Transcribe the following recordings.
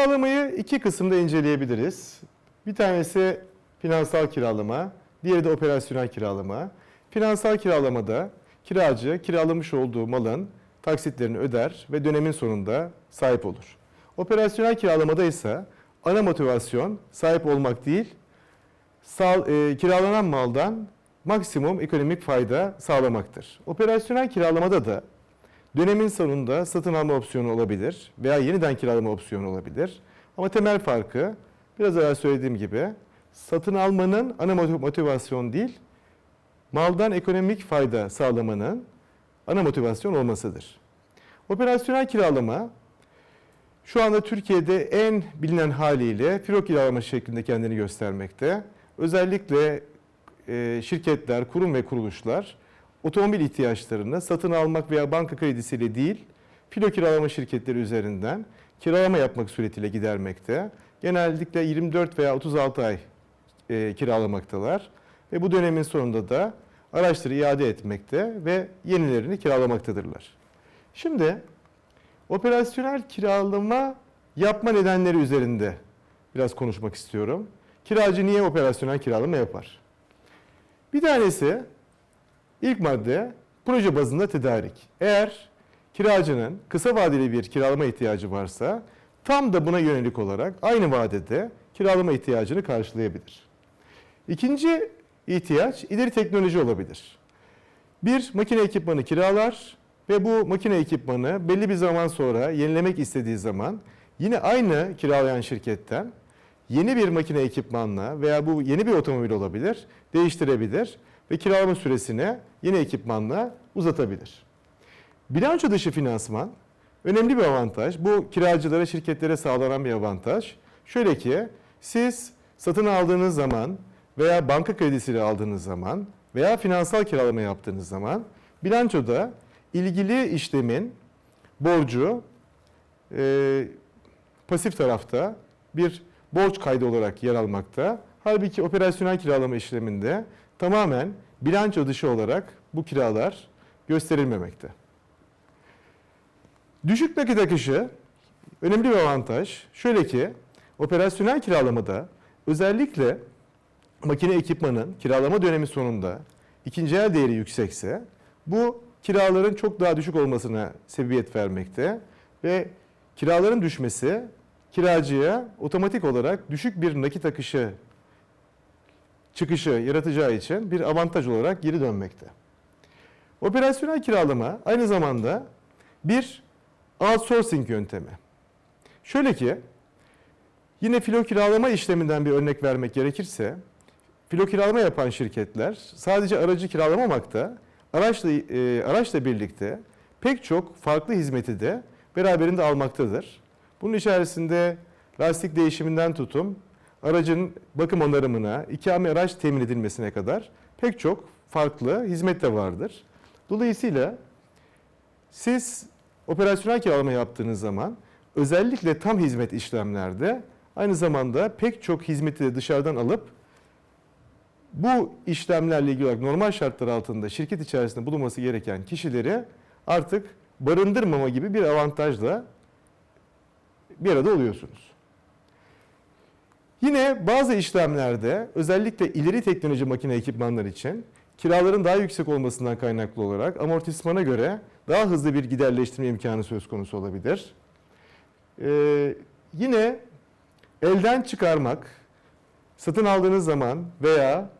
Kiralamayı iki kısımda inceleyebiliriz. Bir tanesi finansal kiralama, diğeri de operasyonel kiralama. Finansal kiralamada kiracı kiralamış olduğu malın taksitlerini öder ve dönemin sonunda sahip olur. Operasyonel kiralamada ise ana motivasyon sahip olmak değil, sağ, e, kiralanan maldan maksimum ekonomik fayda sağlamaktır. Operasyonel kiralamada da dönemin sonunda satın alma opsiyonu olabilir veya yeniden kiralama opsiyonu olabilir. Ama temel farkı biraz evvel söylediğim gibi satın almanın ana motiv- motivasyon değil, maldan ekonomik fayda sağlamanın ana motivasyon olmasıdır. Operasyonel kiralama şu anda Türkiye'de en bilinen haliyle filo kiralama şeklinde kendini göstermekte. Özellikle şirketler, kurum ve kuruluşlar otomobil ihtiyaçlarını satın almak veya banka kredisiyle değil, filo kiralama şirketleri üzerinden kiralama yapmak suretiyle gidermekte. Genellikle 24 veya 36 ay e, kiralamaktalar ve bu dönemin sonunda da araçları iade etmekte ve yenilerini kiralamaktadırlar. Şimdi operasyonel kiralama yapma nedenleri üzerinde biraz konuşmak istiyorum. Kiracı niye operasyonel kiralama yapar? Bir tanesi ilk madde proje bazında tedarik. Eğer kiracının kısa vadeli bir kiralama ihtiyacı varsa tam da buna yönelik olarak aynı vadede kiralama ihtiyacını karşılayabilir. İkinci ihtiyaç ileri teknoloji olabilir. Bir makine ekipmanı kiralar ve bu makine ekipmanı belli bir zaman sonra yenilemek istediği zaman yine aynı kiralayan şirketten yeni bir makine ekipmanla veya bu yeni bir otomobil olabilir, değiştirebilir ve kiralama süresini yeni ekipmanla uzatabilir. Bilanço dışı finansman önemli bir avantaj. Bu kiracılara, şirketlere sağlanan bir avantaj. Şöyle ki siz satın aldığınız zaman veya banka kredisiyle aldığınız zaman veya finansal kiralama yaptığınız zaman bilançoda ilgili işlemin borcu e, pasif tarafta bir borç kaydı olarak yer almakta. Halbuki operasyonel kiralama işleminde tamamen bilanço dışı olarak bu kiralar gösterilmemekte. Düşük nakit akışı önemli bir avantaj. Şöyle ki operasyonel kiralamada özellikle makine ekipmanın kiralama dönemi sonunda ikinci el değeri yüksekse bu kiraların çok daha düşük olmasına sebebiyet vermekte ve kiraların düşmesi kiracıya otomatik olarak düşük bir nakit akışı çıkışı yaratacağı için bir avantaj olarak geri dönmekte. Operasyonel kiralama aynı zamanda bir outsourcing yöntemi. Şöyle ki yine filo kiralama işleminden bir örnek vermek gerekirse filo kiralama yapan şirketler sadece aracı kiralamamakta araçla e, araçla birlikte pek çok farklı hizmeti de beraberinde almaktadır. Bunun içerisinde lastik değişiminden tutum, aracın bakım onarımına, ikame araç temin edilmesine kadar pek çok farklı hizmet de vardır. Dolayısıyla siz operasyonel kiralama yaptığınız zaman özellikle tam hizmet işlemlerde aynı zamanda pek çok hizmeti de dışarıdan alıp bu işlemlerle ilgili olarak normal şartlar altında şirket içerisinde bulunması gereken kişileri artık barındırmama gibi bir avantajla bir arada oluyorsunuz. Yine bazı işlemlerde özellikle ileri teknoloji makine ekipmanlar için kiraların daha yüksek olmasından kaynaklı olarak amortismana göre daha hızlı bir giderleştirme imkanı söz konusu olabilir. Ee, yine elden çıkarmak, satın aldığınız zaman veya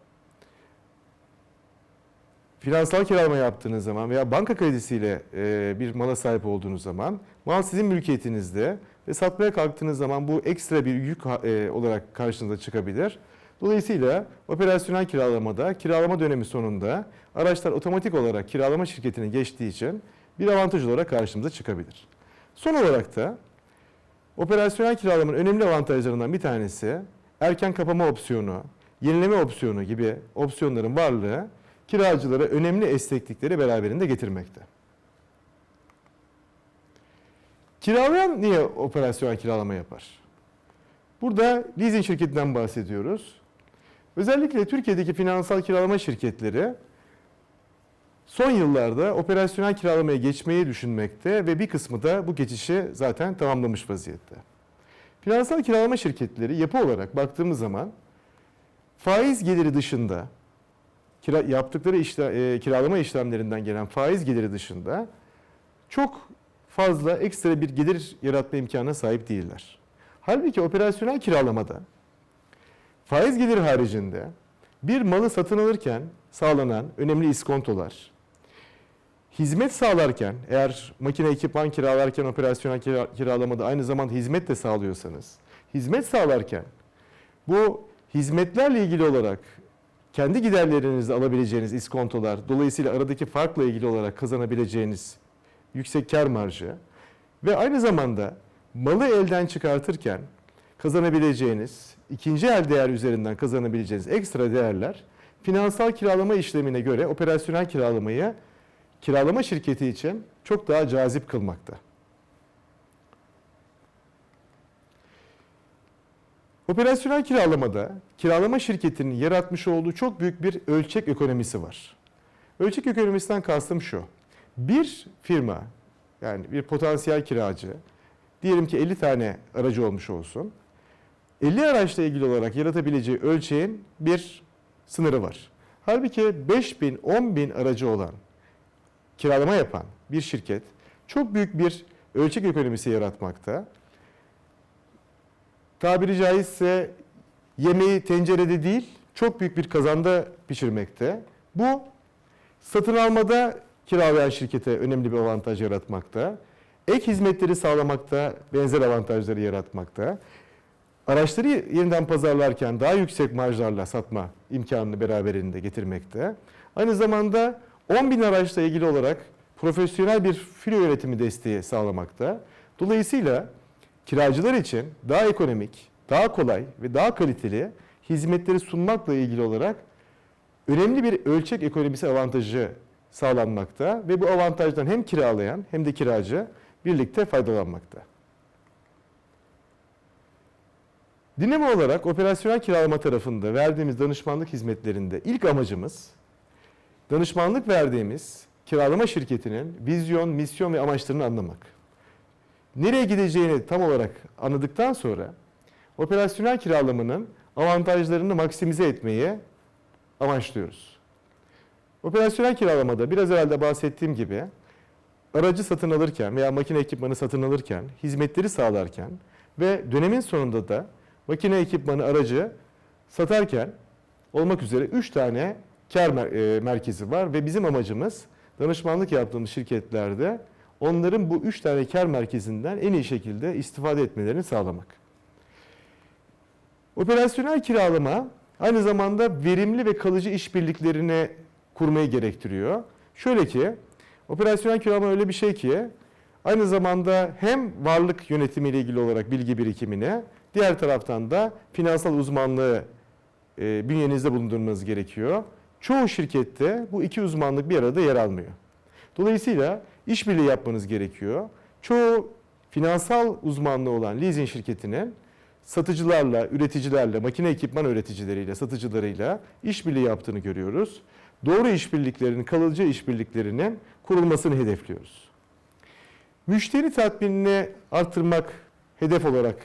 finansal kiralama yaptığınız zaman veya banka kredisiyle e, bir mala sahip olduğunuz zaman mal sizin mülkiyetinizde ve satmaya kalktığınız zaman bu ekstra bir yük e, olarak karşınıza çıkabilir. Dolayısıyla operasyonel kiralamada kiralama dönemi sonunda araçlar otomatik olarak kiralama şirketine geçtiği için bir avantaj olarak karşımıza çıkabilir. Son olarak da operasyonel kiralamanın önemli avantajlarından bir tanesi erken kapama opsiyonu, yenileme opsiyonu gibi opsiyonların varlığı kiracılara önemli esneklikleri beraberinde getirmekte. Kiralayan niye operasyonel kiralama yapar? Burada leasing şirketinden bahsediyoruz. Özellikle Türkiye'deki finansal kiralama şirketleri son yıllarda operasyonel kiralamaya geçmeyi düşünmekte ve bir kısmı da bu geçişi zaten tamamlamış vaziyette. Finansal kiralama şirketleri yapı olarak baktığımız zaman faiz geliri dışında yaptıkları işle, e, kiralama işlemlerinden gelen faiz geliri dışında çok fazla ekstra bir gelir yaratma imkanına sahip değiller. Halbuki operasyonel kiralamada faiz geliri haricinde bir malı satın alırken sağlanan önemli iskontolar, hizmet sağlarken eğer makine ekipman kiralarken operasyonel kira- kiralamada aynı zamanda hizmet de sağlıyorsanız, hizmet sağlarken bu hizmetlerle ilgili olarak kendi giderlerinizde alabileceğiniz iskontolar, dolayısıyla aradaki farkla ilgili olarak kazanabileceğiniz yüksek kar marjı ve aynı zamanda malı elden çıkartırken kazanabileceğiniz, ikinci el değer üzerinden kazanabileceğiniz ekstra değerler finansal kiralama işlemine göre operasyonel kiralamayı kiralama şirketi için çok daha cazip kılmakta. Operasyonel kiralamada kiralama şirketinin yaratmış olduğu çok büyük bir ölçek ekonomisi var. Ölçek ekonomisinden kastım şu. Bir firma yani bir potansiyel kiracı diyelim ki 50 tane aracı olmuş olsun. 50 araçla ilgili olarak yaratabileceği ölçeğin bir sınırı var. Halbuki 5000, 10.000 aracı olan kiralama yapan bir şirket çok büyük bir ölçek ekonomisi yaratmakta. Tabiri caizse yemeği tencerede değil, çok büyük bir kazanda pişirmekte. Bu satın almada kiralayan şirkete önemli bir avantaj yaratmakta. Ek hizmetleri sağlamakta benzer avantajları yaratmakta. Araçları yeniden pazarlarken daha yüksek marjlarla satma imkanını beraberinde getirmekte. Aynı zamanda 10 bin araçla ilgili olarak profesyonel bir filo yönetimi desteği sağlamakta. Dolayısıyla kiracılar için daha ekonomik, daha kolay ve daha kaliteli hizmetleri sunmakla ilgili olarak önemli bir ölçek ekonomisi avantajı sağlanmakta ve bu avantajdan hem kiralayan hem de kiracı birlikte faydalanmakta. Dinamo olarak operasyonel kiralama tarafında verdiğimiz danışmanlık hizmetlerinde ilk amacımız danışmanlık verdiğimiz kiralama şirketinin vizyon, misyon ve amaçlarını anlamak. Nereye gideceğini tam olarak anladıktan sonra operasyonel kiralamanın avantajlarını maksimize etmeyi amaçlıyoruz. Operasyonel kiralamada biraz evvel bahsettiğim gibi aracı satın alırken veya makine ekipmanı satın alırken, hizmetleri sağlarken ve dönemin sonunda da makine ekipmanı aracı satarken olmak üzere 3 tane kar e, merkezi var ve bizim amacımız danışmanlık yaptığımız şirketlerde onların bu 3 tane kar merkezinden en iyi şekilde istifade etmelerini sağlamak. Operasyonel kiralama aynı zamanda verimli ve kalıcı işbirliklerini kurmayı gerektiriyor. Şöyle ki, operasyonel kiralama öyle bir şey ki aynı zamanda hem varlık yönetimiyle ilgili olarak bilgi birikimini, diğer taraftan da finansal uzmanlığı e, bünyenizde bulundurmanız gerekiyor. Çoğu şirkette bu iki uzmanlık bir arada yer almıyor. Dolayısıyla işbirliği yapmanız gerekiyor. Çoğu finansal uzmanlığı olan leasing şirketinin satıcılarla, üreticilerle, makine ekipman üreticileriyle, satıcılarıyla işbirliği yaptığını görüyoruz. Doğru işbirliklerinin, kalıcı işbirliklerinin kurulmasını hedefliyoruz. Müşteri tatminini artırmak hedef olarak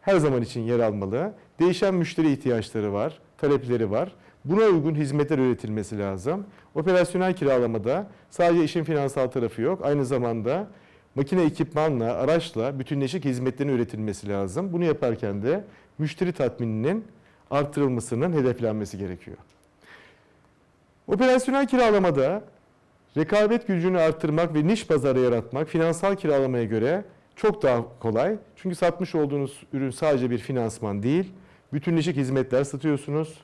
her zaman için yer almalı. Değişen müşteri ihtiyaçları var, talepleri var. Buna uygun hizmetler üretilmesi lazım. Operasyonel kiralamada sadece işin finansal tarafı yok. Aynı zamanda makine ekipmanla, araçla bütünleşik hizmetlerin üretilmesi lazım. Bunu yaparken de müşteri tatmininin artırılmasının hedeflenmesi gerekiyor. Operasyonel kiralamada rekabet gücünü arttırmak ve niş pazarı yaratmak finansal kiralamaya göre çok daha kolay. Çünkü satmış olduğunuz ürün sadece bir finansman değil, bütünleşik hizmetler satıyorsunuz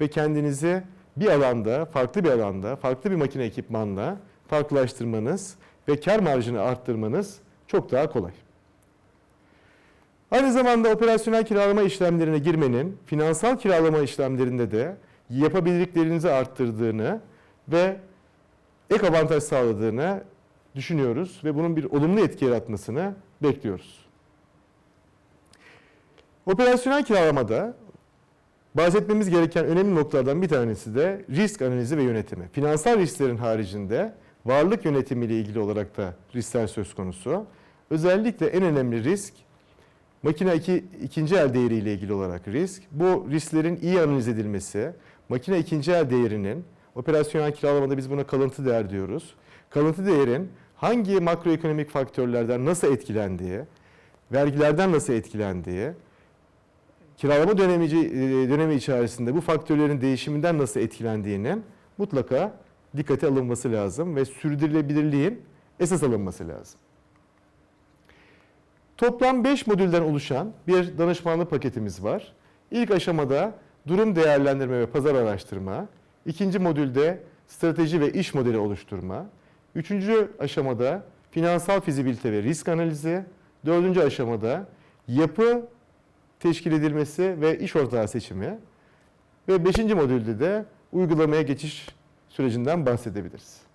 ve kendinizi bir alanda, farklı bir alanda, farklı bir makine ekipmanla farklılaştırmanız ve kar marjını arttırmanız çok daha kolay. Aynı zamanda operasyonel kiralama işlemlerine girmenin finansal kiralama işlemlerinde de yapabilirliklerinizi arttırdığını ve ek avantaj sağladığını düşünüyoruz ve bunun bir olumlu etki yaratmasını bekliyoruz. Operasyonel kiralamada bahsetmemiz gereken önemli noktalardan bir tanesi de risk analizi ve yönetimi. Finansal risklerin haricinde varlık yönetimi ile ilgili olarak da riskler söz konusu. Özellikle en önemli risk Makine iki, ikinci el değeri ile ilgili olarak risk. Bu risklerin iyi analiz edilmesi, makine ikinci el değerinin operasyonel kiralamada biz buna kalıntı değer diyoruz. Kalıntı değerin hangi makroekonomik faktörlerden nasıl etkilendiği, vergilerden nasıl etkilendiği, kiralama dönemi, e, dönemi içerisinde bu faktörlerin değişiminden nasıl etkilendiğinin mutlaka dikkate alınması lazım ve sürdürülebilirliğin esas alınması lazım. Toplam 5 modülden oluşan bir danışmanlık paketimiz var. İlk aşamada durum değerlendirme ve pazar araştırma, ikinci modülde strateji ve iş modeli oluşturma, üçüncü aşamada finansal fizibilite ve risk analizi, dördüncü aşamada yapı teşkil edilmesi ve iş ortağı seçimi ve beşinci modülde de uygulamaya geçiş sürecinden bahsedebiliriz.